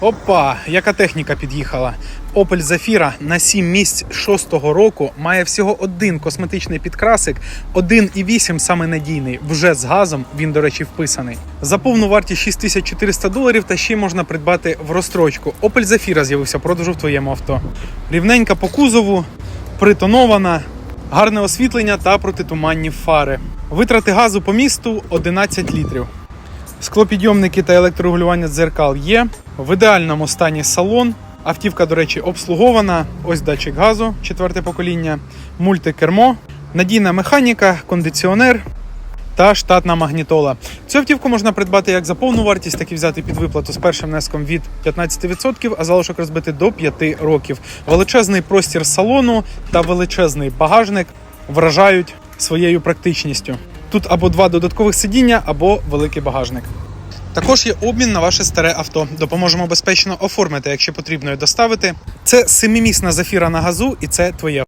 Опа, яка техніка під'їхала. Opel Zafira на 7 місць 6-го року має всього один косметичний підкрасик, 1,8 саме надійний, вже з газом. Він, до речі, вписаний. За повну вартість 6400 доларів та ще можна придбати в розстрочку. Opel Zafira з'явився в продажу в твоєму авто. Рівненька по кузову, притонована, гарне освітлення та протитуманні фари. Витрати газу по місту 11 літрів. Склопідйомники та електрорегулювання дзеркал є. В ідеальному стані салон. Автівка, до речі, обслугована. Ось датчик газу, четверте покоління, мультикермо, надійна механіка, кондиціонер та штатна магнітола. Цю автівку можна придбати як за повну вартість, так і взяти під виплату з першим внеском від 15%, а залишок розбити до 5 років. Величезний простір салону та величезний багажник вражають своєю практичністю. Тут або два додаткових сидіння, або великий багажник. Також є обмін на ваше старе авто. Допоможемо безпечно оформити, якщо потрібно і доставити. Це семимісна зафіра на газу, і це твоє.